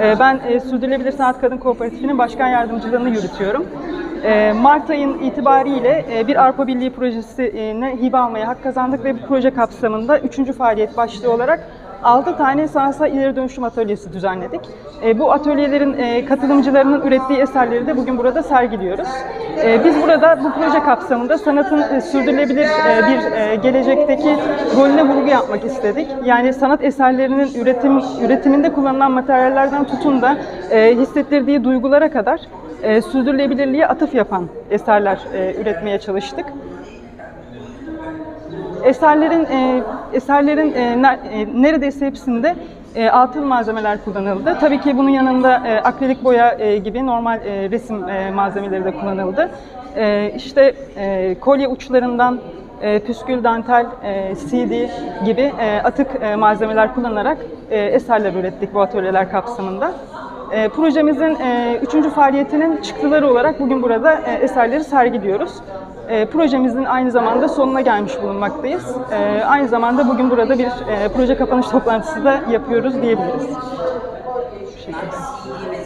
E, Ben e, Sürdürülebilir Sanat Kadın Kooperatifi'nin başkan yardımcılığını yürütüyorum. E, Mart ayın itibariyle e, bir Avrupa Birliği projesine hibe almaya hak kazandık ve bu proje kapsamında 3. faaliyet başlığı olarak 6 tane sanatsal ileri dönüşüm atölyesi düzenledik. E, Bu atölyelerin e, katılımcılarının ürettiği eserleri de bugün burada sergiliyoruz. E, Biz burada bu proje kapsamında sanatın sürdürülebilir bir gelecekteki rolüne vurgu yapmak istedik. Yani sanat eserlerinin üretim üretiminde kullanılan materyallerden tutun da hissettirdiği duygulara kadar e, sürdürülebilirliğe atıf yapan eserler üretmeye çalıştık. Eserlerin eserlerin e, e, neredeyse hepsinde e, altın malzemeler kullanıldı. Tabii ki bunun yanında e, akrilik boya e, gibi normal e, resim e, malzemeleri de kullanıldı. E, işte e, kolye uçlarından e, püskül, dantel, e, CD gibi e, atık e, malzemeler kullanarak e, eserler ürettik bu atölyeler kapsamında. E, projemizin e, üçüncü faaliyetinin çıktıları olarak bugün burada e, eserleri sergiliyoruz. E, projemizin aynı zamanda sonuna gelmiş bulunmaktayız. E, aynı zamanda bugün burada bir e, proje kapanış toplantısı da yapıyoruz diyebiliriz. Bu şekilde.